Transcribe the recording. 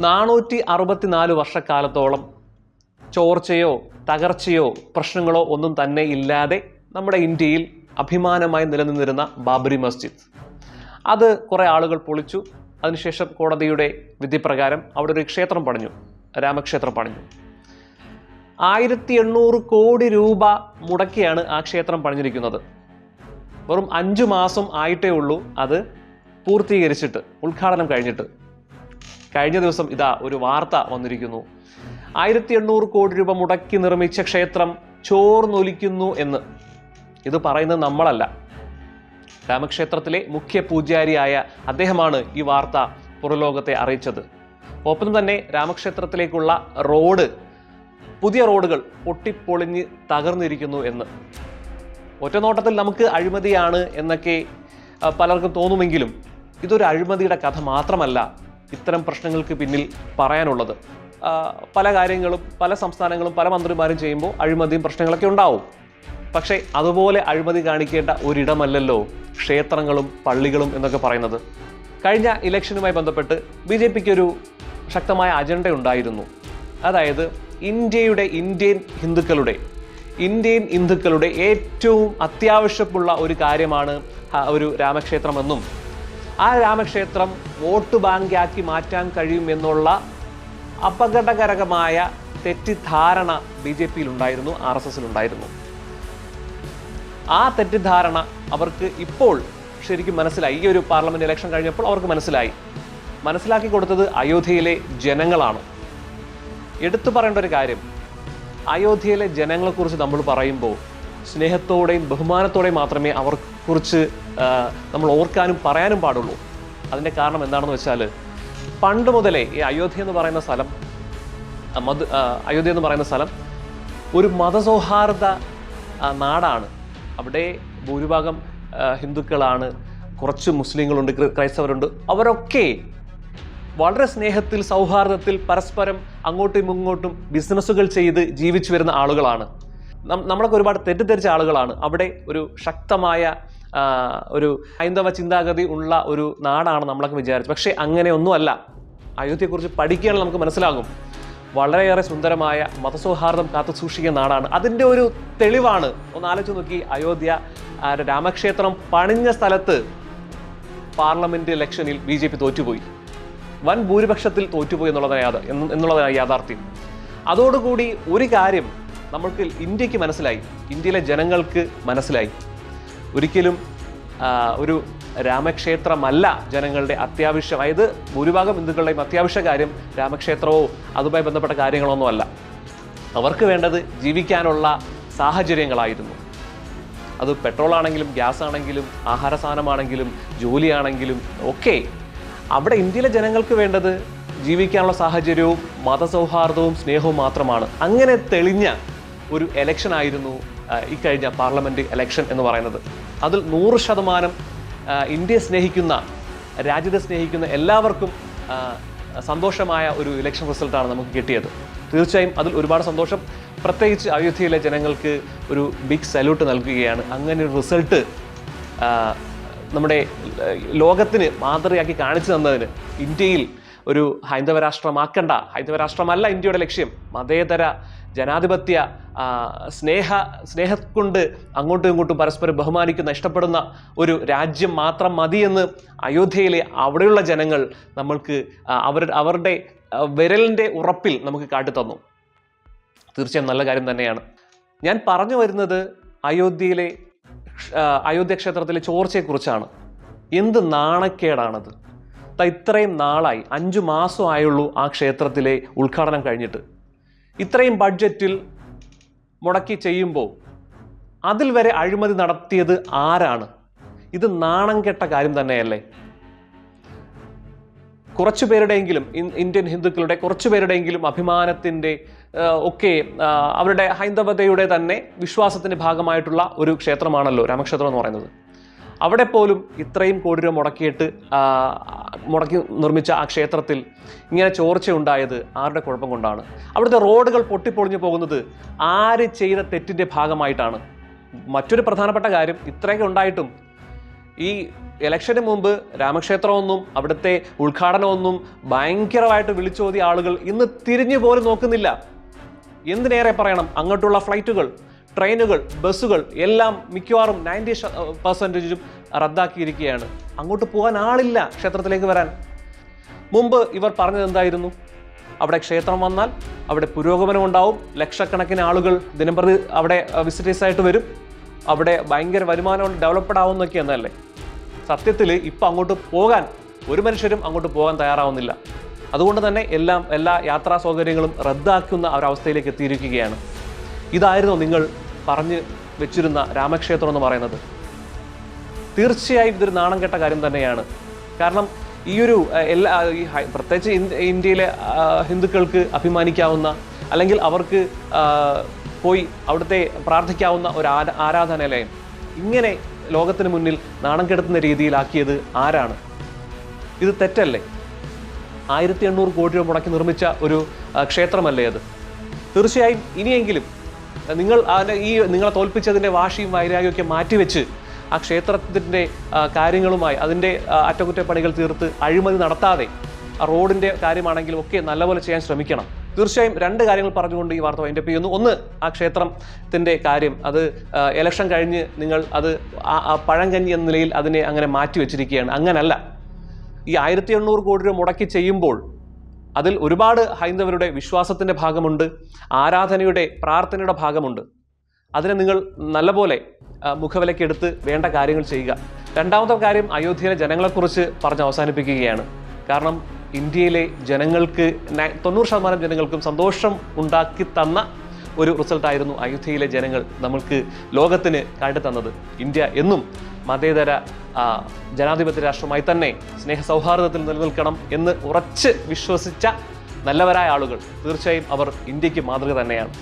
നാനൂറ്റി അറുപത്തിനാല് വർഷക്കാലത്തോളം ചോർച്ചയോ തകർച്ചയോ പ്രശ്നങ്ങളോ ഒന്നും തന്നെ ഇല്ലാതെ നമ്മുടെ ഇന്ത്യയിൽ അഭിമാനമായി നിലനിന്നിരുന്ന ബാബരി മസ്ജിദ്. അത് കുറേ ആളുകൾ പൊളിച്ചു. അതിനുശേഷം കോടതിയുടെ വിധിപ്രകാരം അവിടെ ഒരു ക്ഷേത്രം പണിഞ്ഞു. രാമക്ഷേത്രം പണിഞ്ഞു. ആയിരത്തി എണ്ണൂറ് കോടി രൂപ മുടക്കിയാണ് ആ ക്ഷേത്രം പണിഞ്ഞിരിക്കുന്നത്. വെറും അഞ്ചു മാസം ആയിട്ടേ ഉള്ളൂ അത് പൂർത്തീകരിച്ചിട്ട് ഉദ്ഘാടനം കഴിഞ്ഞിട്ട്. കഴിഞ്ഞ ദിവസം ഇതാ ഒരു വാർത്ത വന്നിരിക്കുന്നു. ആയിരത്തി എണ്ണൂറ് കോടി രൂപ മുടക്കി നിർമ്മിച്ച ക്ഷേത്രം ചോർന്നൊലിക്കുന്നു എന്ന്. ഇത് പറയുന്നത് നമ്മളല്ല. രാമക്ഷേത്രത്തിലെ മുഖ്യ പൂജാരിയായ അദ്ദേഹമാണ് ഈ വാർത്ത പുറലോകത്തെ അറിയിച്ചത്. ഒപ്പം തന്നെ രാമക്ഷേത്രത്തിലേക്കുള്ള റോഡ് പുതിയ റോഡുകൾ പൊട്ടിപ്പൊളിഞ്ഞ് തകർന്നിരിക്കുന്നു എന്ന്. ഒറ്റനോട്ടത്തിൽ നമുക്ക് അഴിമതിയാണ് എന്നൊക്കെ പലർക്കും തോന്നുമെങ്കിലും ഇതൊരു അഴിമതിയുടെ കഥ മാത്രമല്ല. ഇത്തരം പ്രശ്നങ്ങൾക്ക് പിന്നിൽ പറയാനുള്ളത്. പല കാര്യങ്ങളും പല സംസ്ഥാനങ്ങളും പല മന്ത്രിമാരും ചെയ്യുമ്പോൾ അഴിമതിയും പ്രശ്നങ്ങളൊക്കെ ഉണ്ടാവും. പക്ഷേ അതുപോലെ അഴിമതി കാണിക്കേണ്ട ഒരിടമല്ലല്ലോ ക്ഷേത്രങ്ങളും പള്ളികളും എന്നൊക്കെ പറയുന്നത്. കഴിഞ്ഞ ഇലക്ഷനുമായി ബന്ധപ്പെട്ട് ബി ജെ പിക്ക് ഒരു ശക്തമായ അജണ്ട ഉണ്ടായിരുന്നു. അതായത് ഇന്ത്യയുടെ ഇന്ത്യൻ ഹിന്ദുക്കളുടെ ഇന്ത്യൻ ഹിന്ദുക്കളുടെ ഏറ്റവും അത്യാവശ്യമുള്ള ഒരു കാര്യമാണ് ഒരു രാമക്ഷേത്രമെന്നും ആ രാമക്ഷേത്രം വോട്ട് ബാങ്കാക്കി മാറ്റാൻ കഴിയുമെന്നുള്ള അപകടകരമായ തെറ്റിദ്ധാരണ ബി ജെ പിയിൽ ഉണ്ടായിരുന്നു ആർ എസ് എസിലുണ്ടായിരുന്നു. ആ തെറ്റിദ്ധാരണ അവർക്ക് ഇപ്പോൾ ശരിക്കും മനസ്സിലായി. ഈ ഒരു പാർലമെന്റ് ഇലക്ഷൻ കഴിഞ്ഞപ്പോൾ അവർക്ക് മനസ്സിലായി. മനസ്സിലാക്കി കൊടുത്തത് അയോധ്യയിലെ ജനങ്ങളാണ്. എടുത്തു പറയേണ്ട ഒരു കാര്യം അയോധ്യയിലെ ജനങ്ങളെക്കുറിച്ച് നമ്മൾ പറയുമ്പോൾ സ്നേഹത്തോടെയും ബഹുമാനത്തോടെയും മാത്രമേ അവർക്കുറിച്ച് നമ്മൾ ഓർക്കാനും പറയാനും പാടുള്ളൂ. അതിന്റെ കാരണം എന്താണെന്ന് വെച്ചാൽ പണ്ട് മുതലേ ഈ അയോധ്യ എന്ന് പറയുന്ന സ്ഥലം മത് അയോധ്യ എന്ന് പറയുന്ന സ്ഥലം ഒരു മതസൗഹാർദ്ദ നാടാണ്. അവിടെ ഭൂരിഭാഗം ഹിന്ദുക്കളാണ് കുറച്ച് മുസ്ലിങ്ങളുണ്ട് ക്രി- ക്രൈസ്തവരുണ്ട്. അവരൊക്കെ വളരെ സ്നേഹത്തിൽ സൗഹാർദ്ദത്തിൽ പരസ്പരം അങ്ങോട്ടും ഇങ്ങോട്ടും ബിസിനസ്സുകൾ ചെയ്ത് ജീവിച്ചു വരുന്ന ആളുകളാണ്. നമ്മളൊക്കെ ഒരുപാട് തെറ്റിദ്ധരിച്ച ആളുകളാണ്. അവിടെ ഒരു ശക്തമായ ഒരു ഹൈന്ദവ ചിന്താഗതി ഉള്ള ഒരു നാടാണ് നമ്മളൊക്കെ വിചാരിച്ചത്. പക്ഷേ അങ്ങനെയൊന്നുമല്ല. അയോധ്യയെക്കുറിച്ച് പഠിക്കുകയാണെങ്കിൽ നമുക്ക് മനസ്സിലാകും. വളരെയേറെ സുന്ദരമായ മതസൗഹാർദ്ദം കാത്തു സൂക്ഷിക്കുന്ന നാടാണ്. അതിന്റെ ഒരു തെളിവാണ്. ഒന്ന് ആലോചിച്ച് നോക്കി. അയോധ്യ രാമക്ഷേത്രം പണിഞ്ഞ സ്ഥലത്ത് പാർലമെന്റ് ഇലക്ഷനിൽ ബി ജെ പി തോറ്റുപോയി. വൻ ഭൂരിപക്ഷത്തിൽ തോറ്റുപോയി എന്നുള്ളതാണ് യാഥാർത്ഥ്യം. അതോടുകൂടി ഒരു കാര്യം നമ്മൾക്ക് ഇന്ത്യയ്ക്ക് മനസ്സിലായി. ഇന്ത്യയിലെ ജനങ്ങൾക്ക് മനസ്സിലായി. ഒരിക്കലും ഒരു രാമക്ഷേത്രമല്ല ജനങ്ങളുടെ അത്യാവശ്യം. അതായത് ഭൂരിഭാഗം ഹിന്ദുക്കളുടെയും അത്യാവശ്യ കാര്യം രാമക്ഷേത്രമോ അതുമായി ബന്ധപ്പെട്ട കാര്യങ്ങളൊന്നും അല്ല അവർക്ക് വേണ്ടത് ജീവിക്കാനുള്ള സാഹചര്യങ്ങളായിരുന്നു. അത് പെട്രോൾ ആണെങ്കിലും ഗ്യാസ് ആണെങ്കിലും ആഹാര സാധനമാണെങ്കിലും ജോലിയാണെങ്കിലും ഒക്കെ. അവിടെ ഇന്ത്യയിലെ ജനങ്ങൾക്ക് വേണ്ടത് ജീവിക്കാനുള്ള സാഹചര്യവും മതസൗഹാർദ്ദവും സ്നേഹവും മാത്രമാണ്. അങ്ങനെ തെളിഞ്ഞ ഒരു എലക്ഷൻ ആയിരുന്നു ഇക്കഴിഞ്ഞ പാർലമെന്റ് എലക്ഷൻ എന്ന് പറയുന്നത്. അതിൽ നൂറ് ശതമാനം ഇന്ത്യയെ സ്നേഹിക്കുന്ന രാജ്യത്തെ സ്നേഹിക്കുന്ന എല്ലാവർക്കും സന്തോഷമായ ഒരു ഇലക്ഷൻ റിസൾട്ടാണ് നമുക്ക് കിട്ടിയത്. തീർച്ചയായും അതിൽ ഒരുപാട് സന്തോഷം. പ്രത്യേകിച്ച് അയോധ്യയിലെ ജനങ്ങൾക്ക് ഒരു ബിഗ് സല്യൂട്ട് നൽകുകയാണ്. അങ്ങനെ ഒരു റിസൾട്ട് നമ്മുടെ ലോകത്തിന് മാതൃകയാക്കി കാണിച്ചു തന്നതിന് ഇന്ത്യയിൽ ഒരു ഹൈന്ദവ രാഷ്ട്രമാക്കണ്ട. ഹൈന്ദവ രാഷ്ട്രമല്ല ഇന്ത്യയുടെ ലക്ഷ്യം. മതേതര ജനാധിപത്യ സ്നേഹ സ്നേഹക്കൊണ്ട് അങ്ങോട്ടും ഇങ്ങോട്ടും പരസ്പരം ബഹുമാനിക്കുന്ന ഇഷ്ടപ്പെടുന്ന ഒരു രാജ്യം മാത്രം മതിയെന്ന് അയോധ്യയിലെ അവിടെയുള്ള ജനങ്ങൾ നമ്മൾക്ക് അവർ അവരുടെ വിരലിന്റെ ഉറപ്പിൽ നമുക്ക് കാട്ടിത്തന്നു. തീർച്ചയായും നല്ല കാര്യം തന്നെയാണ്. ഞാൻ പറഞ്ഞു വരുന്നത് അയോധ്യയിലെ അയോധ്യ ക്ഷേത്രത്തിലെ ചോർച്ചയെക്കുറിച്ചാണ്. എന്ത് നാണക്കേടാണത്. ഇത്രയും നാളായി അഞ്ചു മാസമായുള്ളൂ ആ ക്ഷേത്രത്തിലെ ഉദ്ഘാടനം കഴിഞ്ഞിട്ട്. ഇത്രയും ബഡ്ജറ്റിൽ മുടക്കി ചെയ്യുമ്പോൾ അതിൽ വരെ അഴിമതി നടത്തിയത് ആരാണ്? ഇത് നാണം കെട്ട കാര്യം തന്നെയല്ലേ? കുറച്ചു പേരുടെയെങ്കിലും ഇന്ത്യൻ ഹിന്ദുക്കളുടെ കുറച്ചു പേരുടെയെങ്കിലും അഭിമാനത്തിന്റെ ഒക്കെ അവരുടെ ഹൈന്ദവതയുടെ തന്നെ വിശ്വാസത്തിന്റെ ഭാഗമായിട്ടുള്ള ഒരു ക്ഷേത്രമാണല്ലോ രാമക്ഷേത്രം എന്ന് പറയുന്നത്. അവിടെ പോലും ഇത്രയും കോടി രൂപ മുടക്കിയിട്ട് മുടക്കി നിർമ്മിച്ച ആ ക്ഷേത്രത്തിൽ ഇങ്ങനെ ചോർച്ച ഉണ്ടായത് ആരുടെ കുഴപ്പം കൊണ്ടാണ്? അവിടുത്തെ റോഡുകൾ പൊട്ടിപ്പൊളിഞ്ഞു പോകുന്നത് ആര് ചെയ്ത തെറ്റിന്റെ ഭാഗമായിട്ടാണ്. മറ്റൊരു പ്രധാനപ്പെട്ട കാര്യം ഇത്രയൊക്കെ ഉണ്ടായിട്ടും ഈ ഇലക്ഷന് മുമ്പ് രാമക്ഷേത്രമൊന്നും അവിടുത്തെ ഉദ്ഘാടനമൊന്നും ഭയങ്കരമായിട്ട് വിളിച്ചോതിയ ആളുകൾ ഇന്ന് തിരിഞ്ഞു പോലും നോക്കുന്നില്ല. എന്തിനേറെ പറയണം? അങ്ങോട്ടുള്ള ഫ്ലൈറ്റുകൾ ട്രെയിനുകൾ ബസ്സുകൾ എല്ലാം മിക്കവാറും നയന്റി പെർസെന്റേജും റദ്ദാക്കിയിരിക്കുകയാണ്. അങ്ങോട്ട് പോകാൻ ആളില്ല ക്ഷേത്രത്തിലേക്ക് വരാൻ. മുമ്പ് ഇവർ പറഞ്ഞത് എന്തായിരുന്നു? അവിടെ ക്ഷേത്രം വന്നാൽ അവിടെ പുരോഗമനം ഉണ്ടാവും. ലക്ഷക്കണക്കിന് ആളുകൾ ദിനംപ്രതി അവിടെ വിസിറ്റേഴ്സായിട്ട് വരും. അവിടെ ഭയങ്കര വരുമാനം ആവും എന്നൊക്കെ എന്നല്ലേ? സത്യത്തിൽ ഇപ്പം അങ്ങോട്ട് പോകാൻ ഒരു മനുഷ്യരും അങ്ങോട്ട് പോകാൻ തയ്യാറാവുന്നില്ല. അതുകൊണ്ട് തന്നെ എല്ലാം എല്ലാ യാത്രാ സൗകര്യങ്ങളും റദ്ദാക്കുന്ന ഒരവസ്ഥയിലേക്ക് എത്തിയിരിക്കുകയാണ്. ഇതായിരുന്നു നിങ്ങൾ പറഞ്ഞു വെച്ചിരുന്ന രാമക്ഷേത്രം എന്ന് പറയുന്നത്. തീർച്ചയായും ഇതൊരു നാണം കെട്ട കാര്യം തന്നെയാണ്. കാരണം ഈ ഒരു എല്ലാ ഈ പ്രത്യേകിച്ച് ഇന്ത്യ- ഇന്ത്യയിലെ ഹിന്ദുക്കൾക്ക് അഭിമാനിക്കാവുന്ന അല്ലെങ്കിൽ അവർക്ക് പോയി അവിടുത്തെ പ്രാർത്ഥിക്കാവുന്ന ഒരു ആരാ ആരാധനാലയം ഇങ്ങനെ ലോകത്തിന് മുന്നിൽ നാണം കെടുത്തുന്ന രീതിയിലാക്കിയത് ആരാണ്? ഇത് തെറ്റല്ലേ? ആയിരത്തി എണ്ണൂറ് കോടി രൂപ മുടക്കി നിർമ്മിച്ച ഒരു ക്ഷേത്രമല്ലേ അത്? തീർച്ചയായും ഇനിയെങ്കിലും നിങ്ങൾ ഈ നിങ്ങളെ തോൽപ്പിച്ചതിന്റെ വാശിയും വൈരാഗ്യവും ഒക്കെ മാറ്റിവെച്ച് ആ ക്ഷേത്രത്തിന്റെ കാര്യങ്ങളുമായി അതിന്റെ അറ്റകുറ്റപ്പണികൾ തീർത്ത് അഴിമതി നടത്താതെ ആ റോഡിന്റെ കാര്യമാണെങ്കിലും ഒക്കെ നല്ലപോലെ ചെയ്യാൻ ശ്രമിക്കണം. തീർച്ചയായും രണ്ട് കാര്യങ്ങൾ പറഞ്ഞുകൊണ്ട് ഈ വാർത്ത വൈൻഡപ്പ് ചെയ്യുന്നു. ഒന്ന് ആ ക്ഷേത്രത്തിന്റെ കാര്യം. അത് ഇലക്ഷൻ കഴിഞ്ഞ് നിങ്ങൾ അത് പഴങ്കഞ്ഞി എന്ന നിലയിൽ അതിനെ അങ്ങനെ മാറ്റി വെച്ചിരിക്കുകയാണ് അങ്ങനല്ല. ഈ ആയിരത്തി എണ്ണൂറ് കോടി രൂപ മുടക്കി ചെയ്യുമ്പോൾ അതിൽ ഒരുപാട് ഹൈന്ദവരുടെ വിശ്വാസത്തിന്റെ ഭാഗമുണ്ട് ആരാധനയുടെ പ്രാർത്ഥനയുടെ ഭാഗമുണ്ട്. അതിനെ നിങ്ങൾ നല്ലപോലെ മുഖവിലക്കെടുത്ത് വേണ്ട കാര്യങ്ങൾ ചെയ്യുക. രണ്ടാമത്തെ കാര്യം അയോധ്യയിലെ ജനങ്ങളെക്കുറിച്ച് പറഞ്ഞ് അവസാനിപ്പിക്കുകയാണ്. കാരണം ഇന്ത്യയിലെ ജനങ്ങൾക്ക് തൊണ്ണൂറ് ശതമാനം ജനങ്ങൾക്കും സന്തോഷം ഉണ്ടാക്കി തന്ന ഒരു റിസൾട്ടായിരുന്നു അയോധ്യയിലെ ജനങ്ങൾ നമ്മൾക്ക് ലോകത്തിന് കാട്ടിത്തന്നത് ഇന്ത്യ എന്നും മതേതര ജനാധിപത്യ രാഷ്ട്രമായി തന്നെ സ്നേഹ സൗഹാർദ്ദത്തിൽ നിലനിൽക്കണം എന്ന് ഉറച്ച് വിശ്വസിച്ച നല്ലവരായ ആളുകൾ തീർച്ചയായും അവർ ഇന്ത്യയ്ക്ക് മാതൃക തന്നെയാണ്.